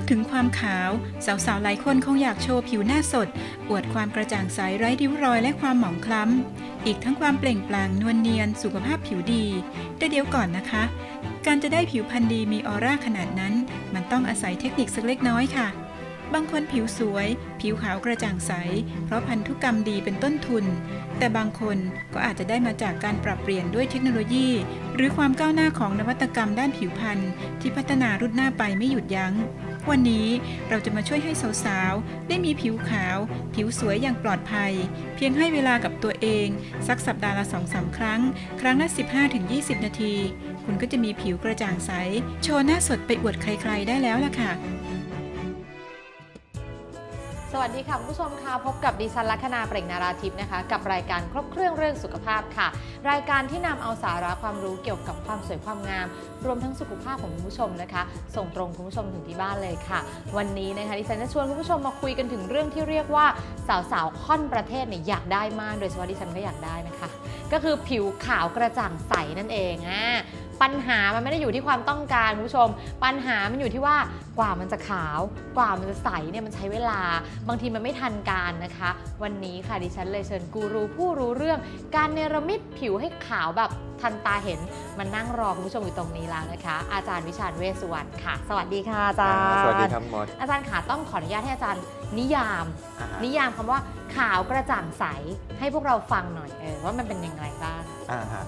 ดถึงความขาว สาวๆ หลายคนคงอยากโชว์ผิวหน้าสด อวดความกระจ่างใสไร้ริ้วรอยและความหมองคล้ำ อีกทั้งความเปล่งปลั่งนวลเนียน สุขภาพผิวดี แต่เดี๋ยวก่อนนะคะ การจะได้ผิวพรรณดีมีออร่าขนาดนั้น มันต้องอาศัยเทคนิคสักเล็กน้อยค่ะ บางคนผิวสวย ผิวขาวกระจ่างใส เพราะพันธุกรรมดีเป็นต้นทุน แต่บางคนก็อาจจะได้มาจากการปรับเปลี่ยนด้วยเทคโนโลยี หรือความก้าวหน้าของนวัตกรรมด้านผิวพรรณที่พัฒนารุ่นหน้าไปไม่หยุดยัง้ง วันนี้เราจะมาช่วยให้สาวๆ ได้มีผิวขาว ผิวสวยอย่างปลอดภัย เพียงให้เวลากับตัวเอง สักสัปดาห์ละสองสาครั้ง ครั้งละ 15-20 นาที คุณก็จะมีผิวกระจ่างใส โชว์หน้าสดไปอวดใครๆ ได้แล้วล่ะค่ะ สวัสดีค่ะคุณผู้ชมค่ะพบกับดิฉันลัคนาเปล่งนาราทิพย์นะคะ กับรายการครบเครื่องเรื่องสุขภาพค่ะ รายการที่นำเอาสาระความรู้เกี่ยวกับความสวยความงาม รวมทั้งสุขภาพของคุณผู้ชมนะคะ ส่งตรงคุณผู้ชมถึงที่บ้านเลยค่ะ วันนี้นะคะดิฉันจะชวนคุณผู้ชมมาคุยกันถึงเรื่องที่เรียกว่าสาวๆค่อนประเทศเนี่ยอยากได้มาก โดยเฉพาะดิฉันก็อยากได้นะคะ ก็คือผิวขาวกระจ่างใสนั่นเองอะ ปัญหามันไม่ได้อยู่ที่ความต้องการคุณผู้ชม ปัญหามันอยู่ที่ว่ากว่ามันจะขาว กว่ามันจะใสเนี่ยมันใช้เวลา บางทีมันไม่ทันการนะคะ วันนี้ค่ะดิฉันเลยเชิญกูรูผู้รู้เรื่อง การเนรมิตผิวให้ขาวแบบทันตาเห็นมันนั่งรอคุณผู้ชมอยู่ตรงนี้แล้วนะคะ อาจารย์วิชาญเวสสุวรรณค่ะ สวัสดีค่ะอาจารย์สวัสดีครับมดอาจารย์ขาต้องขออนุญาตให้อาจารย์นิยามอ่าฮะนิยามคำว่าขาวกระจ่างใสให้พวกเราฟังหน่อยเออว่ามันเป็นยังไงบ้างอ่าฮะ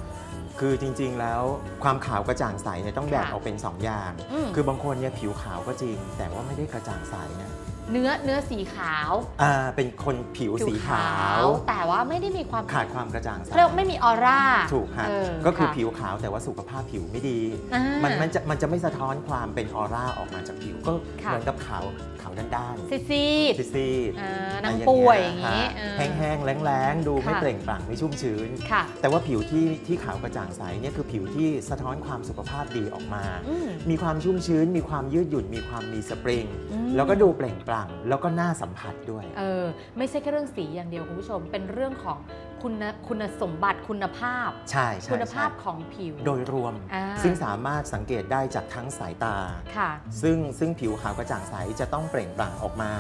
คือจริงๆแล้วความขาวกระจ่างใสเนี่ยต้องแบ่งค่ะออกเป็น 2 อย่างอืมคือบางคนเนี่ยผิวขาวก็จริง แต่ว่าไม่ได้กระจ่างใสนะ เนื้อเนื้อสีขาวอ่าเป็นคนผิวสีขาว แต่ว่าไม่ได้มีความขาดความกระจ่างใสเรียกว่าไม่มีออร่าถูกฮะเก็คือค่ะผิวขาวแต่ว่าสุขภาพผิวไม่ดีอ่ามันมันจะมันจะไม่สะท้อนความเป็นออร่าออกมาจากผิวก็ค่ะเหมือนกับขาวขาวด้านซีซีดๆซีดอ่าๆนางอะไรป่วยอเย่างนี้ฮะอ่าแห้งๆแล้งๆ ดูไม่ค่ะเปล่งปลั่งไม่ชุ่มชื้นค่ะแต่ว่าผิวที่ที่ขาวกระจ่างใสเนี่ยคือผิวที่สะท้อนความสุขภาพดีออกมาอืมมีความชุ่มชื้น มีความยืดหยุ่นมีความมีสปริงอืมแล้วก็ดูเปล่งปลั่งแล้วก็น่าสัมผัสด้วย เออ ไม่ใช่แค่เรื่องสีอย่างเดียวคุณผู้ชม เป็นเรื่องของคุณคุณสมบัติคุณภาพ ใช่ใช่คุณภาพใช่ของผิว โดยรวมอ่าซึ่งสามารถสังเกตได้จากทั้งสายตา ค่ะ ซึ่งซึ่งผิวขาวกระจ่างใสจะต้องเปล่งปลั่งออกมา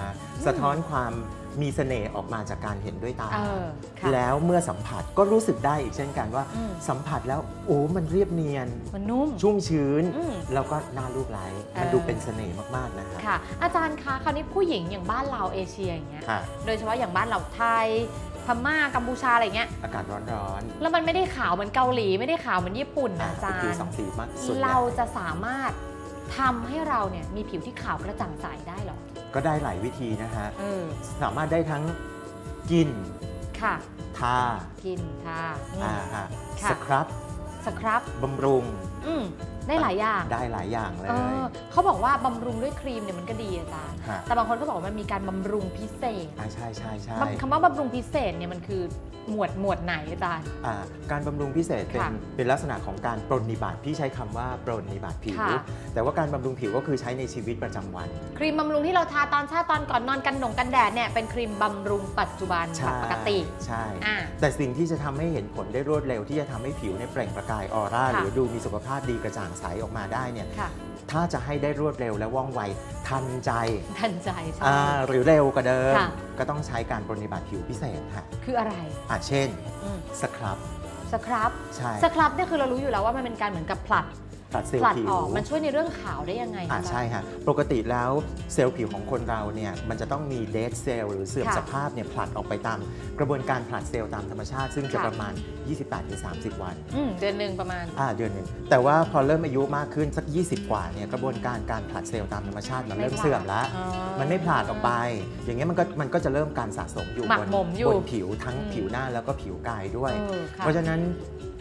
สะท้อนความ มีเสน่ห์ออกมาจากการเห็นด้วยตา เออค่ะแล้วเมื่อสัมผัสก็รู้สึกได้อีกเช่นกันว่า อืม สัมผัสแล้วโอ้มันเรียบเนียน มันนุ่ม ชุ่มชื้น อืมแล้วก็น่ารูปไล้มันเออดูเป็นเสน่ห์มาก ๆ นะฮะค่ะ อาจารย์คะคราวนี้ผู้หญิงอย่างบ้านเราเอเชียอย่างเงี้ยค่ะ โดยเฉพาะอย่างบ้านเราไทยพม่ากัมพูชาอะไรเงี้ยอากาศร้อนๆแล้วมันไม่ได้ขาวเหมือนเกาหลี ไม่ได้ขาวเหมือนญี่ปุ่นนะอาจารผิวย์สองสีมากสุดเราแล้วจะสามารถทำให้เราเนี่ยมีผิวที่ขาวกระจ่างใสได้เหรอ ก็ได้หลายวิธีนะฮะเออสามารถได้ทั้งกินค่ะ ทากินทาอืม อ่าฮะค่ะ สครับสครับบำรุงอืมได้หลายอย่างได้หลายอย่างเลเอย อเขาบอกว่าบำรุงด้วยครีมเนี่ยมันก็ดีอาจารย์ ฮะ แต่บางคนก็บอกว่ามันมีการบำรุงพิเศษอ่าใช่ใช่ใช่คำว่าบำรุงพิเศษเนี่ยมันคือหมวดหมวดไหนอาจารย์ อ่าการบำรุงพิเศษเป็นค่ะเป็นลักษณะของการปรนนิบัติพี่ใช้คำว่าปรนนิบัติผิว ค่ะ แต่ว่าการบำรุงผิวก็คือใช้ในชีวิตประจำวัน ครีมบำรุงที่เราทาตอนเช้าตอนก่อนนอนกันหนงกันแดดเนี่ยเป็นครีมบำรุงปัจจุบันแบบปกติ ใช่ อ่า แต่สิ่งที่จะทำให้เห็นผลได้รวดเร็วที่จะทำให้ผิวในยเปล่งประกายออร่า ค่ะ หรือดูมีสุขภาพดีกระจ่างใสออกมาได้เนี่ยค่ะ ถ้าจะให้ได้รวดเร็วและว่องไวทันใจทันใจใช่อ่าหรือเร็วกว่าเดิม ค่ะ ก็ต้องใช้การปรนนิบัติผิวพิเศษค่ะคืออะไรอะเช่นอืมสครับ สครับ ใช่ สครับเนี่ยคือเรารู้อยู่แล้วว่ามันเป็นการเหมือนกับผลัด ผลัดเซลผลัล์ดผิว ออกมันช่วยในเรื่องขาวได้ยังไงอ่าคะใช่ฮะปกติแล้วเซลล์ผิวของคนเราเนี่ยมันจะต้องมีเดทเซลล์หรือเสื่อมค่ะสภาพเนี่ยผลัดออกไปตามกระบวนการผลัดเซลล์ตามธรรมชาติ ซึ่งจะค่ะ ประมาณ 28-30 วันอืมเดือนหนึ่งประมาณ อ่าเดือนหนึ่งแต่ว่าพอเริ่มอายุมากขึ้นสัก 20 กว่าเนี่ยกระบวนการการผลัดเซลล์ตามธรรมชาติมันเริ่มไม่ผลัดเสื่อมแล้ว อ๋อมันไม่ผลัดออกไป อย่างเงี้ยมันก็มันก็จะเริ่มการสะสมอยู่หมักบนหมมอยู่บนผิวทั้งอืมผิวหน้าแล้วก็ผิวกายด้วย เออค่ะ เพราะฉะนั้น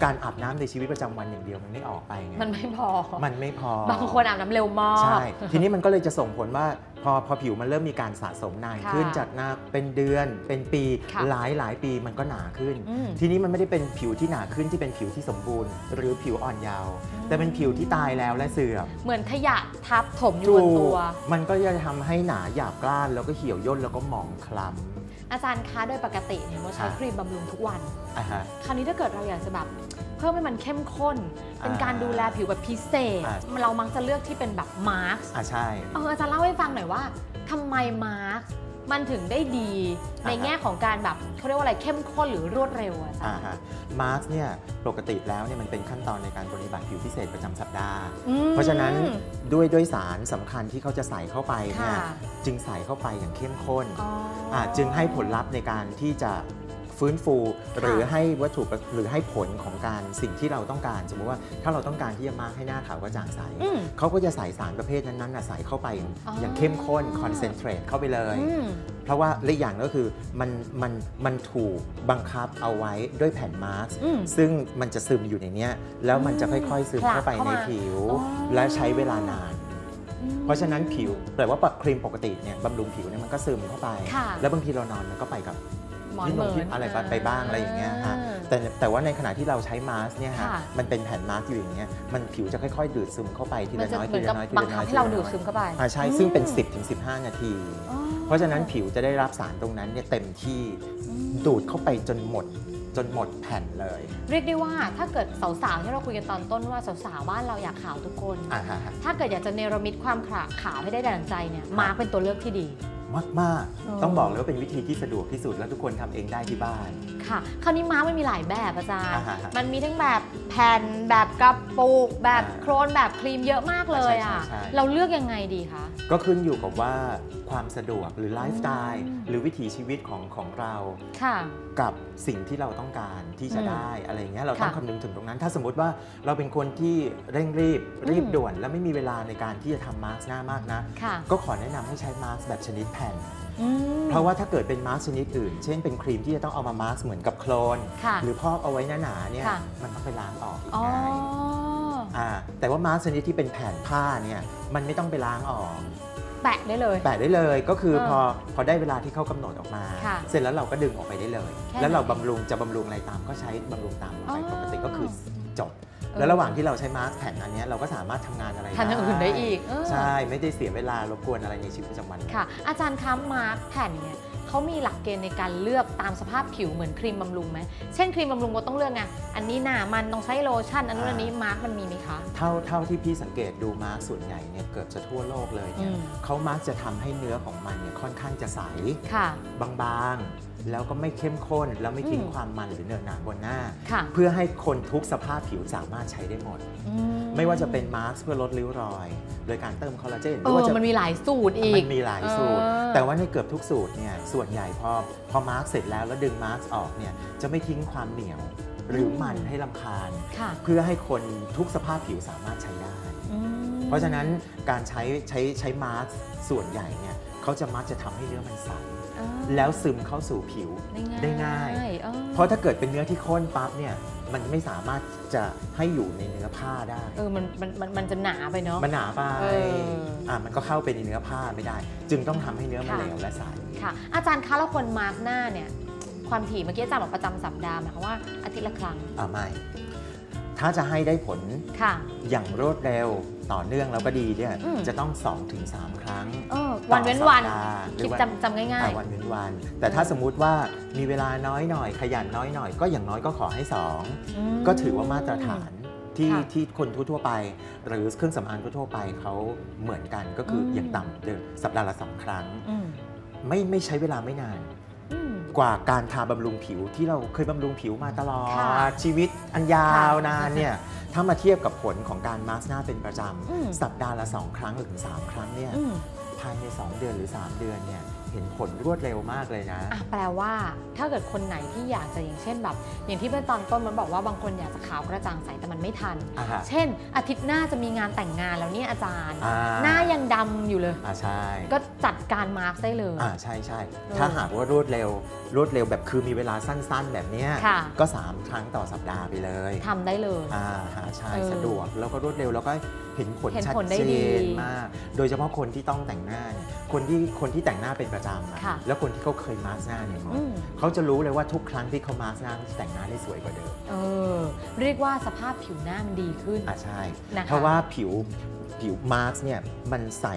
การอาบน้ำในชีวิตประจำวันอย่างเดียวมันไม่ออกไปไงมันไม่พอ มันไม่พอ บางคนอาบน้ำเร็วมาก ใช่ ทีนี้มันก็เลยจะส่งผลว่าพอพอผิวมันเริ่มมีการสะสมนานค่ะขึ้นจากหน้าเป็นเดือนเป็นปีค่ะหลายหลายปีมันก็หนาขึ้น อืมทีนี้มันไม่ได้เป็นผิวที่หนาขึ้นที่เป็นผิวที่สมบูรณ์ หรือผิวอ่อนเยาว์อืม แต่เป็นผิวที่ตายแล้วและเสื่อมเหมือนขยะทับถมอยู่บนตัว มันก็จะทำให้หนาหยาบกร้าน แล้วก็เหี่ยวย่นแล้วก็หมองคล้ อาจารย์คะโดยปกติเนี่ยโมใช้ค่ะครีมบำรุงทุกวันำอะฮะ คราวนี้ถ้าเกิดเราอยากจะแบบ เพิ่มให้มันเข้มข้น เป็นการดูแลผิวแบบพิเศษอ่าเรามักจะเลือกที่เป็นแบบมาร์กอ่าใช่เอออาจารย์เล่าให้ฟังหน่อยว่าทำไมมาร์กมันถึงได้ดีในอ่าฮะแง่ของการแบบเขาเรียกว่าอะไรเข้มข้นหรือรวดเร็วอะอาจารอ่าย์ฮะมาร์กเนี่ยปกติแล้วเนี่ยมันเป็นขั้นตอนในการปฏิบัติผิวพิเศษประจำสัปดาห์อืมเพราะฉะนั้นด้วยด้วยสารสำคัญที่เขาจะใส่เข้าไปเนี่ยค่ะจึงใส่เข้าไปอย่างเข้มข้นอ๋ออาจึงให้ผลลัพธ์ในการที่จะ ฟื้นฟู หรือให้วัตถุประหรือให้ผลของการสิ่งที่เราต้องการ สมมติว่าถ้าเราต้องการที่จะมาให้หน้าขาวกระจ่างใสอืมเขาก็จะใส่สารประเภทนั้นๆน่ะใส่เข้าไปอ๋อออย่างเข้มข้นคอนเซนเทรตเข้าไปเลยอืมเพราะว่าและอีกอย่างก็คือมันมันมันถูกบังคับเอาไว้ด้วยแผ่นมาสก์อืมซึ่งมันจะซึมอยู่ในเนี้ยแล้วมันจะค่อยๆซึมผลักเข้าไปเข้าในมาผิวอ๋อและใช้เวลานานอืมเพราะฉะนั้นผิวแต่ว่าครีมปกติเนี่ยบำรุงผิวเนี่ยมันก็ซึมเข้าไปค่ะแล้วบางทีเรานอนมันก็ไปกับ หมอนที่เหนมือนอนที่อะไรไปบ้างอะไรอย่างเงี้ยฮะอ่าแต่แต่ว่าในขณะที่เราใช้มาสก์เนี่ยฮะค่ะมันเป็นแผ่นมาสก์อยู่อย่างเงี้ยมันผิวจะค่อยๆ ดูดซึมเข้าไปทีมันละจะน้อยเหมืทีอนกัละบน้อยทีบังละน้คัอบยให้เราทีละดูน้ดอยซึมเข้าไปอ่าใช่ซึ่งเป็นอืม10ถึง15 นาทีอ๋อเพราะฉะนั้นผิวจะได้รับสารตรงนั้นเนี่ยเต็มที่อืมดูดเข้าไปจนหมดจนหมดแผ่นเลย เรียกได้ว่าถ้าเกิดสาวๆที่เราคุยกันตอนต้นว่าสาวๆบ้านเราอยากขาวทุกคนอ่าฮะถ้าเกิดอยากจะเนรมิตความขาวขาวให้ได้ดั่งใจเนี่ยครับมาร์กเป็นตัวเลือกที่ดี มากมากๆอ๋อต้องบอกเลยว่าเป็นวิธีที่สะดวกที่สุด แล้วทุกคนทำเองได้ที่บ้าน ค่ะ คราวนี้มาร์กมันมีหลายแบบอาจารย์อ่าฮะมันมีทั้งแบบแผ่นแบบกระปุก แบบอ่าโครนแบบครีมเยอะมากเลยอะใช่ใช่ใช่เราเลือกยังไงดีคะ ก็ขึ้นอยู่กับว่าความสะดวกหรือไลฟ์สไตล์อืมหรือวิถีชีวิตของของเราค่ะกับสิ่งที่เราต้องการที่จะอืมได้อะไรอย่างเงี้ยเราต้องค่ะคำนึงถึงตรงนั้น ถ้าสมมติว่าเราเป็นคนที่เร่งรีบรีบอืมด่วน และไม่มีเวลาในการที่จะทำมาสก์หน้ามากนะค่ะก็ขอแนะนำให้ใช้มาสก์แบบชนิดแผ่นอืมเพราะว่าถ้าเกิดเป็นมาสก์ชนิดอื่น เช่นเป็นครีมที่จะต้องเอามามาสก์เหมือนกับโคลน ค่ะหรือพอกเอาไว้หนาๆเนี่ยค่ะ มันต้องไปล้างออกอีกอ๋อ ง่ายอ่าแต่ว่ามาสก์ชนิดที่เป็นแผ่นผ้าเนี่ยมันไม่ต้องไปล้างออก แปะได้เลย แปะได้เลยก็คือเออพอพอได้เวลาที่เขากำหนดออกมา ค่ะเสร็จแล้วเราก็ดึงออกไปได้เลย แค่แล้วเราไหนบำรุงจะบำรุงอะไรตามก็ใช้บำรุงตามลงไปอ๋อ ปกติก็คือ จบเออแล้วระหว่างที่เราใช้มาสก์แผ่นอันเนี้ยเราก็สามารถทำงานอะไรทำอย่างอื่นได้อีกเออใช่ ไม่ได้เสียเวลารบกวนอะไรในชีวิตประจำวัน ค่ะ อาจารย์คะมาร์กแผ่นเนี่ย เขามีหลักเกณฑ์ในการเลือกตามสภาพผิวเหมือนครีมบำรุงไหมเช่นครีมบำรุงเราต้องเลือกไงอันนี้หนามันต้องใช้โลชั่นอันนู้นอันนี้มาร์กมันมีไหมคะ เท่าเท่าที่พี่สังเกตดูมาร์กส่วนใหญ่เนี่ยเกือบจะทั่วโลกเลยเนี่ยอืมเขามักจะทำให้เนื้อของมันเนี่ยค่อนข้างจะใสค่ะบางๆ แล้วก็ไม่เข้มข้นแล้วไม่ทิ้งอืมความมันหรือเนื้อหนาบนหน้าค่ะเพื่อให้คนทุกสภาพผิวสามารถใช้ได้หมดอืไม่ว่าจะเป็นมาร์กเพื่อลดริ้วรอย โดยการเติมคอลลาเจนหเอรือว่าอจะมันมีหลายสูตรอีมักนมีหลายสูตรเออแต่ว่าในเกือบทุกสูตรเนี่ยส่วนใหญ่พอพอมาร์กเสร็จแล้วแล้วดึงมาร์กออกเนี่ยจะไม่ทิ้งความเหนียวหรือมันให้ลำคาญ ค่ะเพื่อให้คนทุกสภาพผิวสามารถใช้ได้ อืม เพราะฉะนั้นการใช้ใช้ใช้มาร์กส่วนใหญ่เนี่ยเขาจะมักจะทำให้เนื้อมันใส อ่าแล้วซึมเข้าสู่ผิวได้ง่ายเออ เพราะถ้าเกิดเป็นเนื้อที่ข้นปั๊บเนี่ยมันไม่สามารถจะให้อยู่ในเนื้อผ้าได้เออมันมันมันมันจะหนาไปเนาะมันหนาไปเอออ่่ามันก็เข้าไปในเนื้อผ้าไม่ได้ จึงต้องทำให้เนื้อมันค่ะเหลวและใส ค่ะ อาจารย์คะแล้วคนมาร์กหน้าเนี่ย ความถี่เมื่อกี้อาจารย์บอกประจำสัปดาห์หมายความว่าอาทิตย์ละครั้ง อ่าไม่ ถ้าจะให้ได้ผลค่ะ อย่างรวดเร็วต่อเนื่องแล้วก็ดีเนี่ยอืม จะต้อง 2-3ครั้งเออวันเว้นวันต่อสัปดาห์หรืคิดอว่าจำจำง่าย อ่าวันเว้นวัน แต่ถ้าสมมุติว่ามีเวลาน้อยหน่อย ขยันน้อยหน่อย ก็อย่างน้อยก็ขอให้ 2ๆอืมก็ถือว่ามาตรฐานที่ค่ะ ที่คนทั่วๆไป หรือเครื่องสำอางทั่วๆไปเขาเหมือนกันก็คืออม อย่างต่ำเดือนสัปดาห์ละสองครั้ง อืม ไม่ไม่ใช้เวลาไม่นานอืม กว่าการทาบำรุงผิวที่เราเคยบำรุงผิวมาตลอค่ะดชีวิตอันยาวค่ะนานเนี่ยถ้ามาเทียบกับผลของการมาสก์หน้าเป็นประจอืมำสัปดาห์ละ 2 ครั้งหรือ3ครั้งเนี่ยอืมภายใน 2 เดือนหรือ 3 เดือนเนี่ย เห็นผลรวดเร็วมากเลยนะ อะแปลว่าถ้าเกิดคนไหนที่อยากจะอย่างเช่นแบบ อย่างที่เมื่อตอนต้นมันบอกว่าบางคนอยากจะขาวกระจ่างใสแต่มันไม่ทัน อ่าฮะเช่น อาทิตย์หน้าจะมีงานแต่งงานแล้วเนี่ยอาจารย์ อ่า หน้ายังดำอยู่เลย อ่าใช่ ก็จัดการมาร์กได้เลย อ่าใช่ใช่เออถ้าหากว่ารวดเร็วรวดเร็วแบบคือมีเวลาสั้นๆ แบบเนี้ยค่ะ ก็ 3 ครั้งต่อสัปดาห์ไปเลยทำได้เลย อ่าฮะใช่เออ สะดวกแล้วก็รวดเร็วแล้วก็ เห็นผลเห็นชัดผลได้เจดีนมาก โดยเฉพาะคนที่ต้องแต่งหน้าเนี่ยคนที่คนที่แต่งหน้าเป็นประจำอะค่ะแล้วคนที่เขาเคยมาสก์หน้าเนี่ยอืมเขาจะรู้เลยว่าทุกครั้งที่เขามาสก์หน้าเขาจะแต่งหน้าได้สวยกว่าเดิมเออเรียกว่าสภาพผิวหน้ามันดีขึ้น อะใช่ นะคะเพราะว่าผิวผิวมาสก์เนี่ยมันใส่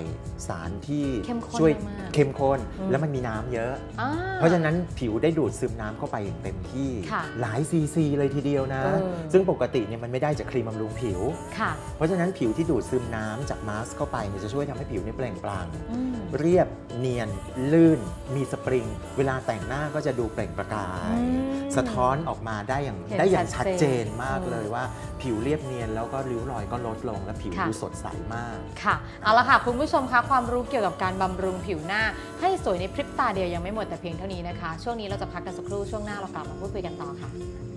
สารที่เข้มข้นช่วยมากเข้มข้นอืม แล้วมันมีน้ำเยอะ อ่ เพราะฉะนั้นผิวได้ดูดซึมน้ำเข้าไปอย่างเต็มที่ค่ะหลายซีซีเลยทีเดียวนะ เออ ซึ่งปกติเนี่ยมันไม่ได้จากครีมบำรุงผิว ค่ะ เพราะฉะนั้นผิวที่ดูดซึมน้ำจากมาสก์เข้าไปเนี่ยจะช่วยทำให้ผิวเนี่ยเปล่งปลั่งอืมเรียบเนียนลื่น มีสปริง เวลาแต่งหน้าก็จะดูเปล่งประกายอืมสะท้อนออกมาได้อย่างเห็นได้อย่างชัชัดดเจเจนนมากเออเลยว่า ผิวเรียบเนียนแล้วก็ริ้วรอยก็ลดลงและผิวค่ะดูสดใสมากค่ะเอาละค่ะคุณผู้ชมคะความรู้เกี่ยวกับการบำรุงผิวหน้า ให้สวยในพริบตาเดียวยังไม่หมดแต่เพียงเท่านี้นะคะ ช่วงนี้เราจะพักกันสักครู่ช่วงหน้าเรากลับมาพูดคุยกันต่อค่ะ「